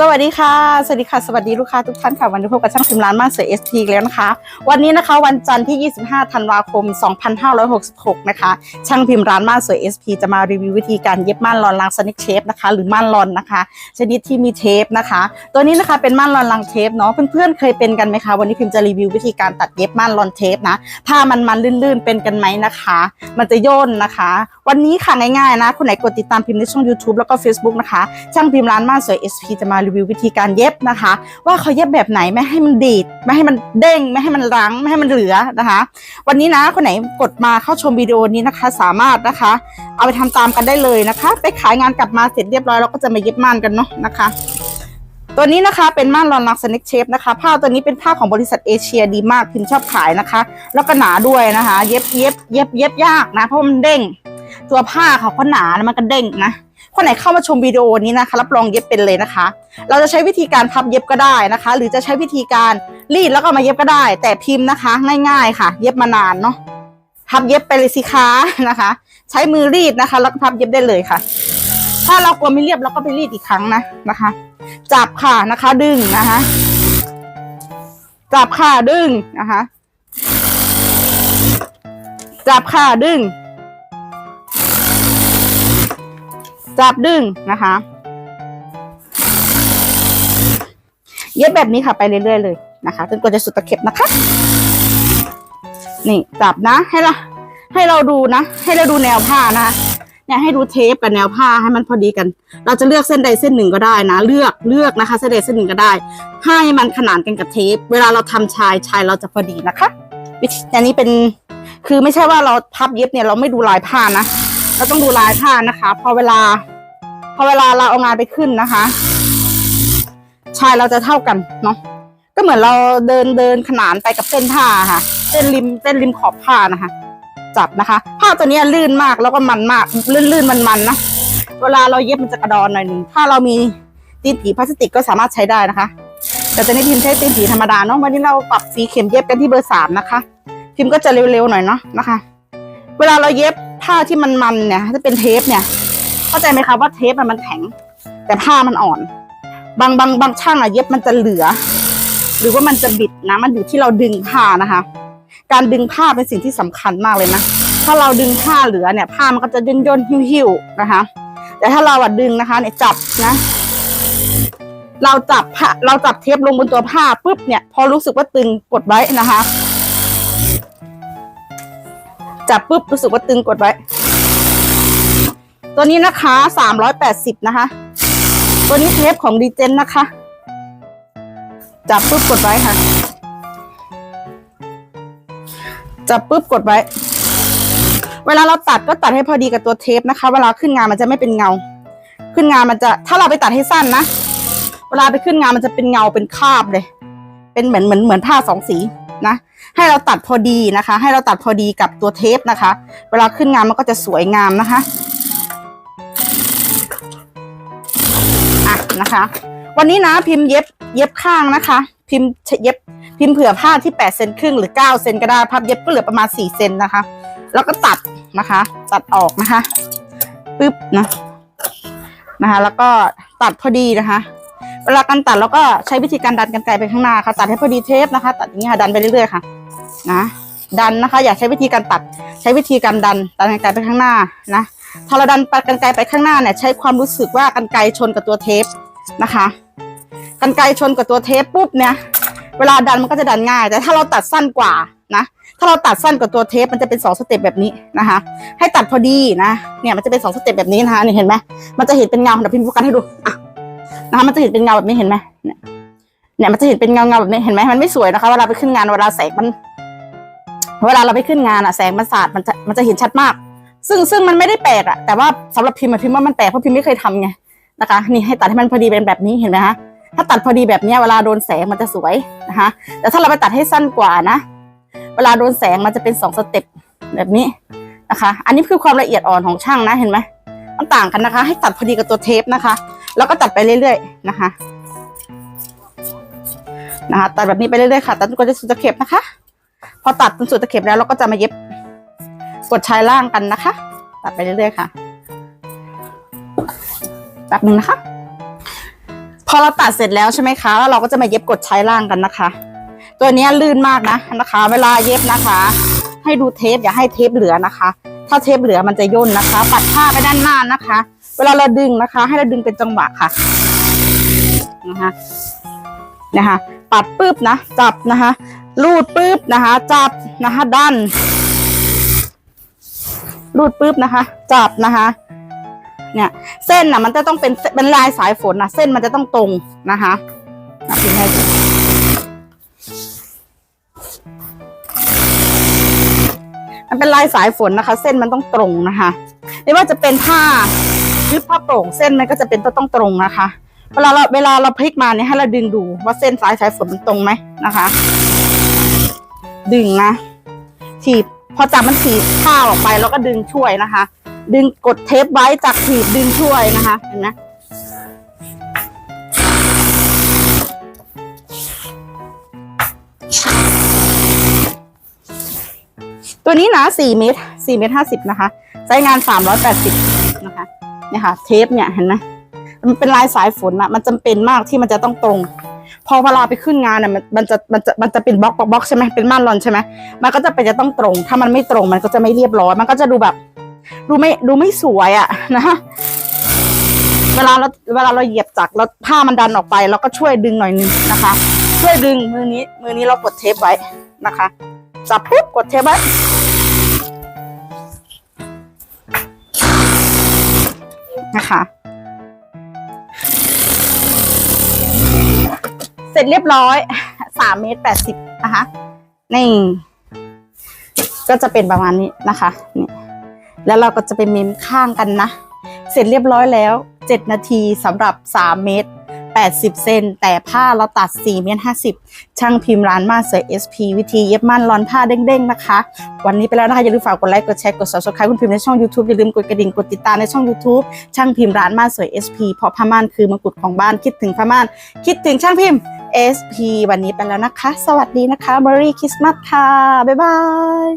สวัสดีค่ะ สวัสดีค่ะ สวัสดีลูกค้าทุกท่านค่ะ วันนี้พบกับช่างพิมพ์ร้านม่านสวย SP อีแล้วนะคะ วันนี้นะคะวันจันทร์ที่ 25 ธันวาคม 2566 นะคะ ช่างพิมพ์ร้านม่านสวย SP จะมารีวิววิธีการเย็บม่านรอนลังสนิกเชฟนะคะ หรือม่านรอนนะคะ ชนิดที่มีเทปนะคะ ตัวนี้นะคะเป็นม่านรอนลังเทปเนาะ เพื่อนๆเคยเป็นกันไหมคะ วันนี้พิมพ์จะรีวิววิธีการตัดเย็บม่านรอนเทปนะ ผ้ามันมันลื่นๆเป็นกันไหมนะคะ มันจะย่นนะคะ วันนี้ค่ะง่ายๆนะ คนไหนกดติดตามพิมพ์ในช่อง YouTube แล้วก็ Facebook นะคะ ช่างพิมพ์ร้านม่านสวย SP จะมารีวิววิธีการเย็บนะคะ ว่าเขาเย็บแบบไหนไม่ให้มันดีด ไม่ให้มันเด้ง ไม่ให้มันรั้ง ไม่ให้มันเหลือนะคะ วันนี้นะคนไหนกดมาเข้าชมวิดีโอนี้นะคะ สามารถนะคะ เอาไปทำตามกันได้เลยนะคะ ไปขายงานกลับมาเสร็จเรียบร้อยเราก็จะมาเย็บม่านกันเนาะนะคะตัวนี้นะคะเป็นม่านรอนลักสเน็กเชฟนะคะ ผ้าตัวนี้เป็นผ้าของบริษัทเอเชียดีมากพิมพ์ชอบขายนะคะ แล้วก็หนาด้วยนะคะ เย็บเย็บเย็บเย็บยากนะเพราะมันเด้ง ตัวผ้าเขาก็หนาแล้วมันก็เด้งนะคนไหนเข้ามาชมวิดีโอนี้นะคะ รับรองเย็บเป็นเลยนะคะ เราจะใช้วิธีการพับเย็บก็ได้นะคะ หรือจะใช้วิธีการรีดแล้วก็มาเย็บก็ได้ แต่พิมพ์นะคะ ง่าย ๆ ค่ะ เย็บมานานเนาะพับเย็บไปเลยสิคะนะคะ ใช้มือรีดนะคะ แล้วก็พับเย็บได้เลยค่ะ ถ้าเรากลัวไม่เรียบเราก็ไปรีดอีกครั้งนะนะคะ จับค่ะนะคะ ดึงนะคะ จับค่ะดึงนะคะ จับค่ะดึง จับดึงนะคะ เย็บแบบนี้ค่ะไปเรื่อยๆเลยนะคะจนกว่าจะสุดตะเข็บนะคะ นี่จับนะให้เราให้เราดูนะ ให้เราดูแนวผ้านะคะเนี่ยให้ดูเทปกับแนวผ้าให้มันพอดีกัน เราจะเลือกเส้นใดเส้นหนึ่งก็ได้นะ เลือกเลือกนะคะเส้นใดเส้นหนึ่งก็ได้ ให้มันขนานกันกับเทป เวลาเราทำชายชายเราจะพอดีนะคะอันนี้เป็นคือไม่ใช่ว่าเราพับเย็บเนี่ยเราไม่ดูลายผ้านะ เราต้องดูลายผ้านะคะ พอเวลา พอเวลาเราเอางานไปขึ้นนะคะชายเราจะเท่ากันเนาะก็เหมือนเราเดินเดินขนานไปกับเส้นผ้าค่ะ เส้นริมเส้นริมขอบผ้านะคะ จับนะคะ ผ้าตัวนี้ลื่นมากแล้วก็มันมาก ลื่นลื่นมันมันนะเวลาเราเย็บมันจะกระดอนหน่อยหนึ่งถ้าเรามีตีนผีพลาสติกก็สามารถใช้ได้นะคะ แต่ตอนนี้พิมพ์ใช้ตีนผีธรรมดาเนาะวันนี้เราปรับสีเข็มเย็บกันที่เบอร์สามนะคะ พิมพ์ก็จะเร็วๆหน่อยเนาะนะคะ เวลาเราเย็บ ผ้าที่มันมันเนี่ยถ้าเป็นเทปเนี่ย เข้าใจไหมคะว่าเทปมันแข็ง แต่ผ้ามันอ่อน บางบางบางช่างอะเย็บมันจะเหลือ หรือว่ามันจะบิดนะ มันอยู่ที่เราดึงผ้านะคะ การดึงผ้าเป็นสิ่งที่สำคัญมากเลยนะ ถ้าเราดึงผ้าเหลือเนี่ย ผ้ามันก็จะย่นย่นหิ้วหิ้วๆนะคะ แต่ถ้าเราอะดึงนะคะเนี่ยจับนะ เราจับผ้าเราจับเทปลงบนตัวผ้าปุ๊บเนี่ย พอรู้สึกว่าตึงกดไว้นะคะ จับปุ๊บรู้สึกว่าตึงกดไว้ ตัวนี้นะคะสามร้อยแปดสิบนะคะ ตัวนี้เทปของดีเจนนะคะ จับปุ๊บกดไว้ค่ะ จับปุ๊บกดไว้ เวลาเราตัดก็ตัดให้พอดีกับตัวเทปนะคะ เวลาขึ้นงานมันจะไม่เป็นเงา ขึ้นงานมันจะถ้าเราไปตัดให้สั้นนะ เวลาไปขึ้นงานมันจะเป็นเงาเป็นคาบเลย เป็นเหมือนเหมือนเหมือนผ้าสองสี นะ ให้เราตัดพอดีนะคะ ให้เราตัดพอดีกับตัวเทปนะคะ เวลาขึ้นงานมันก็จะสวยงามนะคะอะนะคะ วันนี้นะพิมพ์เย็บเย็บข้างนะคะ พิมพ์เย็บพิมพ์เผื่อผ้าที่8เซนครึ่งหรือ9เซนก็ได้พับเย็บก็เหลือประมาณ4เซนนะคะ แล้วก็ตัดนะคะ ตัดออกนะคะปึ๊บนะนะคะ แล้วก็ตัดพอดีนะคะ เวลาการตัดเราก็ใช้วิธีการดันกันไกลไปข้างหน้าค่ะ ตัดให้พอดีเทปนะคะ ตัดอย่างนี้ค่ะดันไปเรื่อยๆค่ะ นะ ดันนะคะ อย่าใช้วิธีการตัด ใช้วิธีการดันดันกันไกลไปข้างหน้านะพอเราดันตัดกันไกลไปข้างหน้าเนี่ยใช้ความรู้สึกว่ากันไกลชนกับตัวเทปนะคะกันไกลชนกับตัวเทปปุ๊บเนี่ย เวลาดันมันก็จะดันง่าย แต่ถ้าเราตัดสั้นกว่านะ ถ้าเราตัดสั้นกว่าตัวเทปมันจะเป็นสองสเต็ปแบบนี้นะคะ ให้ตัดพอดีนะ เนี่ยมันจะเป็นสองสเต็ปแบบนี้นะคะนี่เห็นไหมมันจะเห็นเป็นเงาเดี๋ยวพิมพ์โฟกัสให้ดูอะ นะคะมันจะเห็นเป็นเงาแบบนี้เห็นไหมเนี่ยเนี่ยมันจะเห็นเป็นเงาเงาแบบนี้เห็นไหมมันไม่สวยนะคะเวลาไปขึ้นงานเวลาแสงมัน เวลาเราไปขึ้นงานอะแสงมันสาดมันจะมันจะเห็นชัดมาก ซึ่งซึ่งมันไม่ได้แปลกอะแต่ว่าสำหรับพิมพ์พิมพ์ว่ามันแปลกเพราะพิมพ์ไม่เคยทำไงนะคะนี่ให้ตัดให้มันพอดีเป็นแบบนี้เห็นไหมคะถ้าตัดพอดีแบบนี้เวลาโดนแสงมันจะสวยนะคะแต่ถ้าเราไปตัดให้สั้นกว่านะเวลาโดนแสงมันจะเป็นสองสเต็ปแบบนี้นะคะ อันนี้คือความละเอียดอ่อนของช่างนะเห็นไหมมันต่างกันนะคะ ให้ตัดพอดีกับตัวเทปนะคะ แล้วก็ตัดไปเรื่อยๆนะคะ นะคะ ตัดแบบนี้ไปเรื่อยๆค่ะตัดจนกว่าจะสุดตะเข็บนะคะ พอตัดจนสุดตะเข็บแล้วเราก็จะมาเย็บกดชายล่างกันนะคะ ตัดไปเรื่อยๆค่ะแป๊บหนึ่งนะคะ พอเราตัดเสร็จแล้วใช่ไหมคะแล้วเราก็จะมาเย็บกดใช้ล่างกันนะคะ ตัวนี้ลื่นมากนะนะคะ เวลาเย็บนะคะ ให้ดูเทปอย่าให้เทปเหลือนะคะ ถ้าเทปเหลือมันจะย่นนะคะ ปัดผ้าไปด้านหน้านะคะ เวลาเราดึงนะคะ ให้เราดึงเป็นจังหวะค่ะนะคะนะคะปัดปุ๊บนะจับนะคะลูดปุ๊บนะคะ จับนะคะดันลูดปุ๊บนะคะ จับนะคะเนี่ยเส้นน่ะมันจะต้องเป็นเป็นลายสายฝนนะเส้นมันจะต้องตรงนะคะอะพิมพ์ให้ดูมันเป็นลายสายฝนนะคะ เส้นมันต้องตรงนะคะไม่ว่าจะเป็นผ้า ยึดผ้าโปร่งเส้นมันก็จะเป็นต้องตรงนะคะ เวลาเราเวลาเราพลิกมาเนี่ยให้เราดึงดูว่าเส้นสายสายฝนมันตรงไหมนะคะ ดึงนะถีบพอจับมันถีบผ้าออกไปแล้วก็ดึงช่วยนะคะ ดึงกดเทปไว้จากถีบดึงช่วยนะคะเห็นไหมตัวนี้นะ4เมตร4เมตร50 นะคะ ใช้งาน 380 เนี่ยค่ะ เทปเนี่ยเห็นไหมมันเป็นลายสายฝนอะมันจำเป็นมากที่มันจะต้องตรง พอเวลาไปขึ้นงานเนี่ยมันมันจะมันจะมันจะเป็นบล็อกบล็อกบล็อกใช่ไหมเป็นม่านรอนใช่ไหมมันก็จะเป็นจะต้องตรง ถ้ามันไม่ตรงมันก็จะไม่เรียบร้อย มันก็จะดูแบบ ดูไม่ดูไม่สวยอะนะเวลาเราเวลาเราเหยียบจักรแล้วผ้ามันดันออกไปเราก็ช่วยดึงหน่อยนึงนะคะ ช่วยดึงมือนี้มือนี้เรากดเทปไว้นะคะจับปุ๊บกดเทปไว้ นะคะ เสร็จเรียบร้อยสามเมตรแปดสิบนะคะ นี่ ก็จะเป็นประมาณนี้นะคะนี่แล้วเราก็จะไปเมมข้างกันนะ เสร็จเรียบร้อยแล้วเจ็ดนาทีสำหรับสามเมตร 80 เซนแต่ผ้าเราตัด4เมตร50 ช่างพิมพ์ร้านมาเสือ SP วิธีเย็บม่านร้อนผ้าเด้งๆนะคะ วันนี้ไปแล้วนะคะอย่าลืมฝากกดไลค์กดแชร์กด subscribe คุณพิมพ์ในช่อง YouTube อย่าลืมกดกระดิ่งกดติดตามในช่อง YouTube ช่างพิมพ์ร้านมาสวย SP เพราะผ้าม่านคือมงกุฎของบ้านคิดถึงผ้าม่าน คิดถึงช่างพิมพ์ SP วันนี้ไปแล้วนะคะ สวัสดีนะคะ Merry Christmas ค่ะบ๊ายบาย